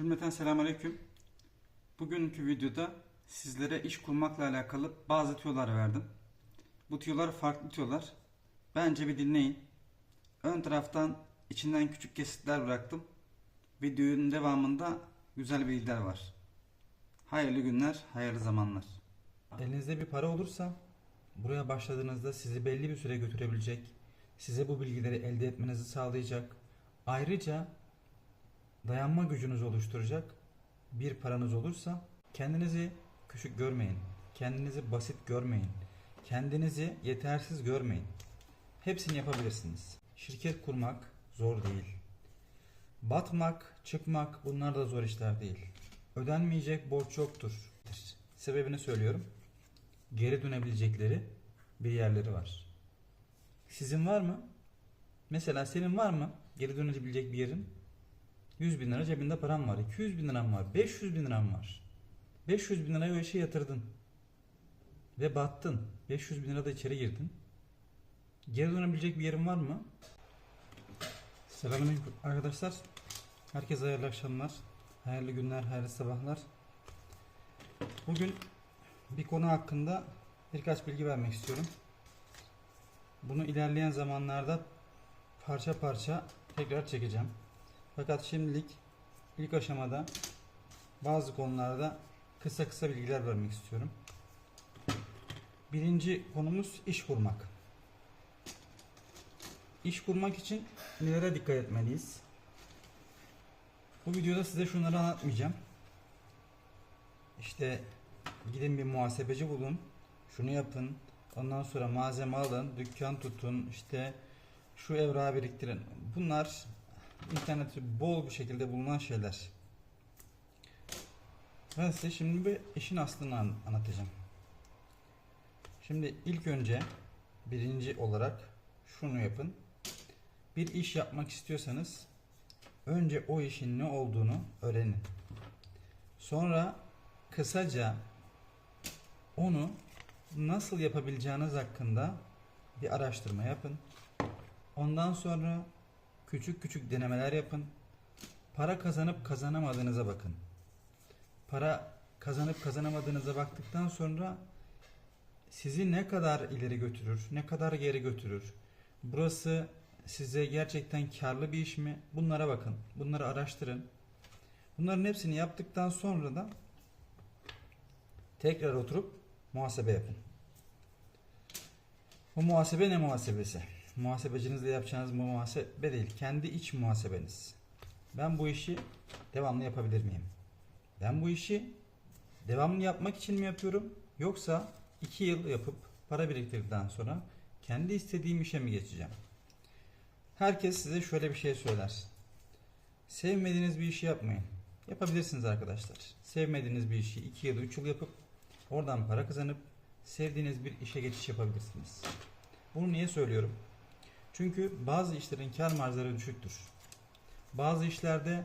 Cümleten selamünaleyküm. Bugünkü videoda sizlere iş kurmakla alakalı bazı tüyolar verdim. Bu tüyolar farklı tüyolar. Bence bir dinleyin. Ön taraftan içinden küçük kesitler bıraktım. Videonun devamında güzel bilgiler var. Hayırlı günler, hayırlı zamanlar. Elinizde bir para olursa buraya başladığınızda sizi belli bir süre götürebilecek, size bu bilgileri elde etmenizi sağlayacak. Ayrıca dayanma gücünüzü oluşturacak bir paranız olursa kendinizi küçük görmeyin. Kendinizi basit görmeyin. Kendinizi yetersiz görmeyin. Hepsini yapabilirsiniz. Şirket kurmak zor değil. Batmak, çıkmak bunlar da zor işler değil. Ödenmeyecek borç yoktur. Sebebini söylüyorum. Geri dönebilecekleri bir yerleri var. Sizin var mı? Mesela senin var mı geri dönebilecek bir yerin? 100 bin lira cebinde param var. 200 bin liram var. 500 bin liram var. 500 bin lirayı o işe yatırdın. Ve battın. 500 bin lira da içeri girdin. Geri dönebilecek bir yerin var mı? Selamünaleyküm arkadaşlar. Herkese hayırlı akşamlar. Hayırlı günler, hayırlı sabahlar. Bugün bir konu hakkında birkaç bilgi vermek istiyorum. Bunu ilerleyen zamanlarda parça parça tekrar çekeceğim. Fakat şimdilik ilk aşamada bazı konularda kısa kısa bilgiler vermek istiyorum. Birinci konumuz iş kurmak. İş kurmak için nelere dikkat etmeliyiz? Bu videoda size şunları anlatmayacağım. İşte gidin bir muhasebeci bulun, şunu yapın, ondan sonra malzeme alın, dükkan tutun, işte şu evrağı biriktirin. Bunlar internette bol bir şekilde bulunan şeyler. Ben size şimdi bir işin aslını an- anlatacağım. Şimdi ilk önce birinci olarak şunu yapın. Bir iş yapmak istiyorsanız önce o işin ne olduğunu öğrenin. Sonra kısaca onu nasıl yapabileceğiniz hakkında bir araştırma yapın. Ondan sonra küçük küçük denemeler yapın. Para kazanıp kazanamadığınıza bakın. Para kazanıp kazanamadığınıza baktıktan sonra sizi ne kadar ileri götürür, ne kadar geri götürür? Burası size gerçekten karlı bir iş mi? Bunlara bakın. Bunları araştırın. Bunların hepsini yaptıktan sonra da tekrar oturup muhasebe yapın. Bu muhasebe ne muhasebesi? Muhasebecinizle yapacağınız bu muhasebe değil. Kendi iç muhasebeniz. Ben bu işi devamlı yapabilir miyim? Ben bu işi devamlı yapmak için mi yapıyorum? Yoksa 2 yıl yapıp para biriktirdikten sonra kendi istediğim işe mi geçeceğim? Herkes size şöyle bir şey söyler. Sevmediğiniz bir işi yapmayın. Yapabilirsiniz arkadaşlar. Sevmediğiniz bir işi 2 yıl 3 yıl yapıp oradan para kazanıp sevdiğiniz bir işe geçiş yapabilirsiniz. Bunu niye söylüyorum? Çünkü bazı işlerin kar marjları düşüktür. Bazı işlerde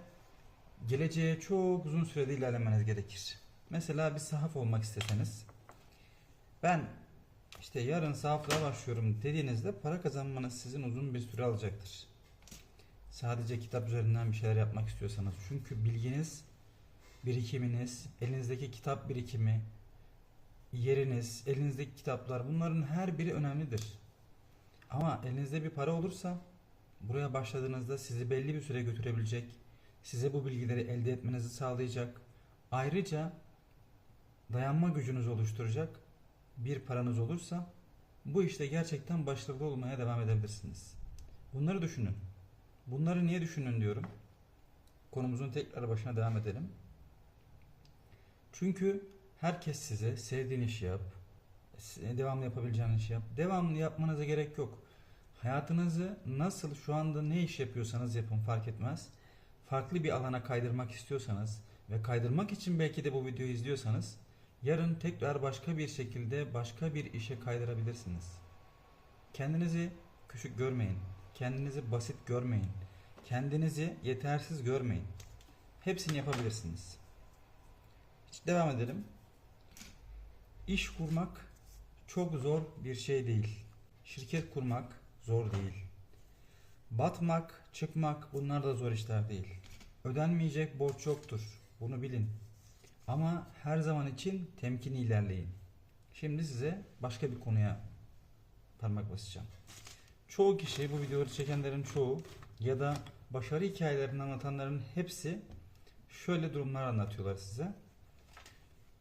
geleceğe çok uzun sürede ilerlemeniz gerekir. Mesela bir sahaf olmak isteseniz ben işte yarın sahaflığa başlıyorum dediğinizde para kazanmanız sizin uzun bir süre alacaktır. Sadece kitap üzerinden bir şeyler yapmak istiyorsanız. Çünkü bilginiz, birikiminiz, elinizdeki kitap birikimi, yeriniz, elinizdeki kitaplar bunların her biri önemlidir. Ama elinizde bir para olursa buraya başladığınızda sizi belli bir süre götürebilecek, size bu bilgileri elde etmenizi sağlayacak. Ayrıca dayanma gücünüzü oluşturacak bir paranız olursa bu işte gerçekten başarılı olmaya devam edebilirsiniz. Bunları düşünün. Bunları niye düşünün diyorum. Konumuzun tekrar başına devam edelim. Çünkü herkes size sevdiğin işi yap, devamlı yapabileceğin işi yap. Devamlı yapmanıza gerek yok. Hayatınızı nasıl şu anda ne iş yapıyorsanız yapın fark etmez. Farklı bir alana kaydırmak istiyorsanız ve kaydırmak için belki de bu videoyu izliyorsanız yarın tekrar başka bir şekilde başka bir işe kaydırabilirsiniz. Kendinizi küçük görmeyin. Kendinizi basit görmeyin. Kendinizi yetersiz görmeyin. Hepsini yapabilirsiniz. Hiç devam edelim. İş kurmak çok zor bir şey değil. Şirket kurmak zor değil. Batmak, çıkmak bunlar da zor işler değil. ödenmeyecek borç yoktur. Bunu bilin. Ama her zaman için temkinli ilerleyin. Şimdi size başka bir konuya parmak basacağım. Çoğu kişi bu videoları çekenlerin çoğu ya da başarı hikayelerini anlatanların hepsi şöyle durumlar anlatıyorlar size.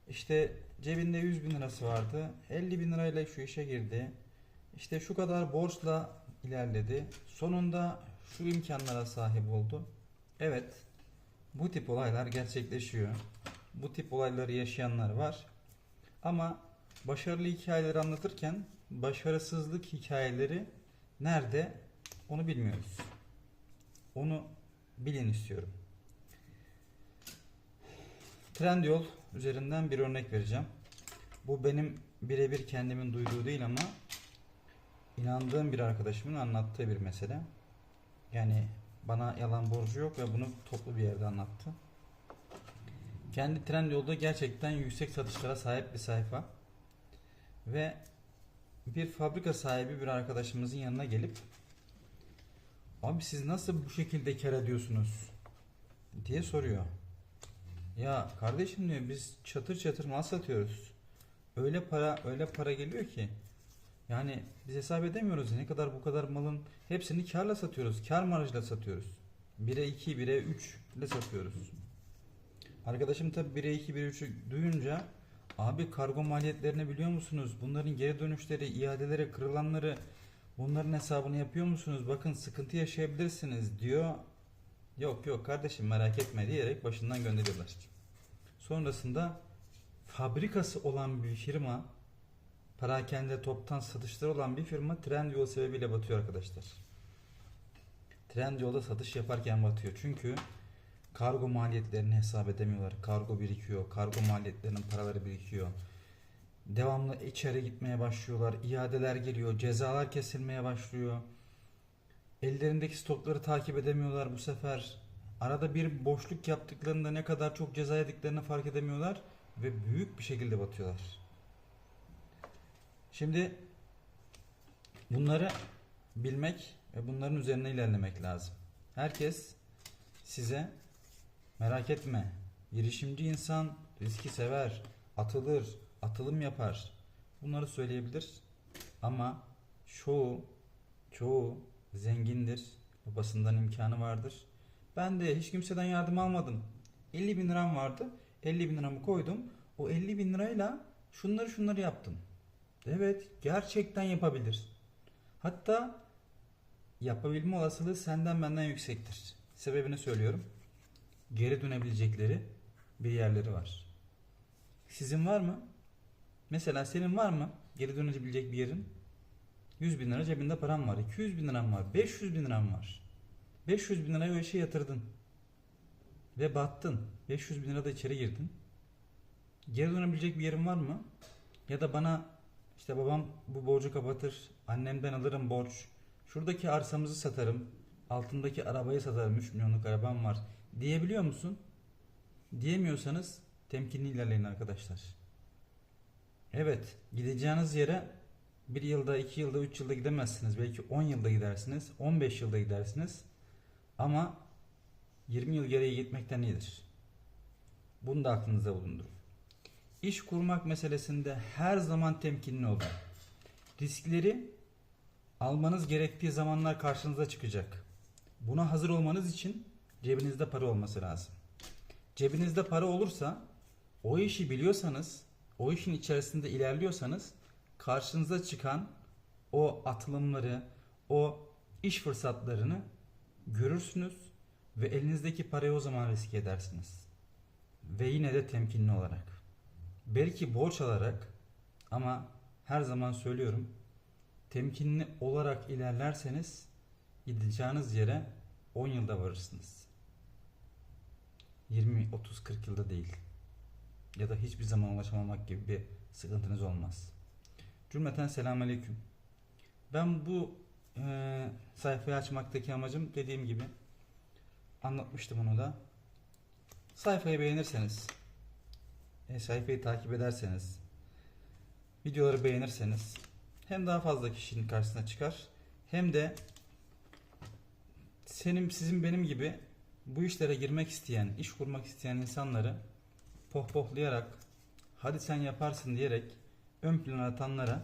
İşte cebinde 100 bin lirası vardı. 50 bin lirayla şu işe girdi. İşte şu kadar borçla ilerledi. Sonunda şu imkanlara sahip oldu. Evet, bu tip olaylar gerçekleşiyor. Bu tip olayları yaşayanlar var. Ama başarılı hikayeleri anlatırken başarısızlık hikayeleri nerede onu bilmiyoruz. Onu bilin istiyorum. Trendyol üzerinden bir örnek vereceğim. Bu benim birebir kendimin duyduğu değil ama inandığım bir arkadaşımın anlattığı bir mesele. Yani bana yalan borcu yok ve bunu toplu bir yerde anlattı. Kendi Trendyol'da gerçekten yüksek satışlara sahip bir sayfa. Ve bir fabrika sahibi bir arkadaşımızın yanına gelip Abi siz nasıl bu şekilde kar ediyorsunuz? diye soruyor. Ya kardeşim diyor biz çatır çatır mal satıyoruz. Öyle para öyle para geliyor ki yani biz hesap edemiyoruz ne kadar bu kadar malın hepsini karla satıyoruz. Kar marjıyla satıyoruz. 1'e 2, 1'e 3 ile satıyoruz. Arkadaşım tabi 1'e 2, 1'e 3'ü duyunca abi kargo maliyetlerini biliyor musunuz? Bunların geri dönüşleri, iadeleri, kırılanları bunların hesabını yapıyor musunuz? Bakın sıkıntı yaşayabilirsiniz diyor. Yok yok kardeşim merak etme diyerek başından gönderiyorlar. Sonrasında fabrikası olan bir firma perakende toptan satışları olan bir firma Trendyol sebebiyle batıyor arkadaşlar. Trendyol'da satış yaparken batıyor. Çünkü kargo maliyetlerini hesap edemiyorlar. Kargo birikiyor. Kargo maliyetlerinin paraları birikiyor. Devamlı içeri gitmeye başlıyorlar. İadeler geliyor. Cezalar kesilmeye başlıyor. Ellerindeki stokları takip edemiyorlar bu sefer. Arada bir boşluk yaptıklarında ne kadar çok ceza yediklerini fark edemiyorlar ve büyük bir şekilde batıyorlar. Şimdi bunları bilmek ve bunların üzerine ilerlemek lazım. Herkes size merak etme, girişimci insan riski sever, atılır, atılım yapar. Bunları söyleyebilir. Ama çoğu çoğu zengindir. Babasından imkanı vardır. Ben de hiç kimseden yardım almadım. 50 bin liram vardı. 50 bin liramı koydum. O 50 bin lirayla şunları şunları yaptım. Evet gerçekten yapabilir. Hatta yapabilme olasılığı senden benden yüksektir. Sebebini söylüyorum. Geri dönebilecekleri bir yerleri var. Sizin var mı? Mesela senin var mı geri dönebilecek bir yerin? 100 bin lira cebinde param var. 200 bin liram var. 500 bin liram var. 500 bin lirayı o işe yatırdın. Ve battın. 500 bin lira da içeri girdin. Geri dönebilecek bir yerin var mı? Ya da bana işte babam bu borcu kapatır. Annemden alırım borç. Şuradaki arsamızı satarım. Altındaki arabayı satarım. 3 milyonluk arabam var. Diyebiliyor musun? Diyemiyorsanız temkinli ilerleyin arkadaşlar. Evet, gideceğiniz yere bir yılda, iki yılda, üç yılda gidemezsiniz. Belki 10 yılda gidersiniz, 15 yılda gidersiniz. Ama 20 yıl geriye gitmekten iyidir. Bunu da aklınızda bulundurun. İş kurmak meselesinde her zaman temkinli olun. Riskleri almanız gerektiği zamanlar karşınıza çıkacak. Buna hazır olmanız için cebinizde para olması lazım. Cebinizde para olursa o işi biliyorsanız, o işin içerisinde ilerliyorsanız karşınıza çıkan o atılımları, o iş fırsatlarını görürsünüz ve elinizdeki parayı o zaman riske edersiniz. Ve yine de temkinli olarak. Belki borç alarak ama her zaman söylüyorum temkinli olarak ilerlerseniz gideceğiniz yere 10 yılda varırsınız. 20, 30, 40 yılda değil. Ya da hiçbir zaman ulaşamamak gibi bir sıkıntınız olmaz. Cümleten selamünaleyküm. Ben bu e, sayfayı açmaktaki amacım dediğim gibi anlatmıştım onu da. Sayfayı beğenirseniz, e, sayfayı takip ederseniz, videoları beğenirseniz hem daha fazla kişinin karşısına çıkar hem de senin sizin benim gibi bu işlere girmek isteyen, iş kurmak isteyen insanları pohpohlayarak hadi sen yaparsın diyerek ön plana atanlara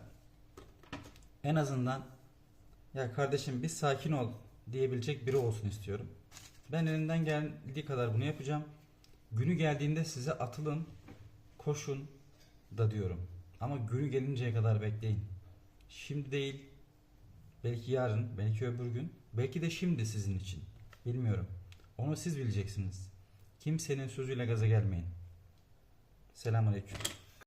en azından ya kardeşim bir sakin ol diyebilecek biri olsun istiyorum. Ben elimden geldiği kadar bunu yapacağım. Günü geldiğinde size atılın, koşun da diyorum. Ama günü gelinceye kadar bekleyin. Şimdi değil, belki yarın, belki öbür gün, belki de şimdi sizin için. Bilmiyorum. Onu siz bileceksiniz. Kimsenin sözüyle gaza gelmeyin. Selamünaleyküm.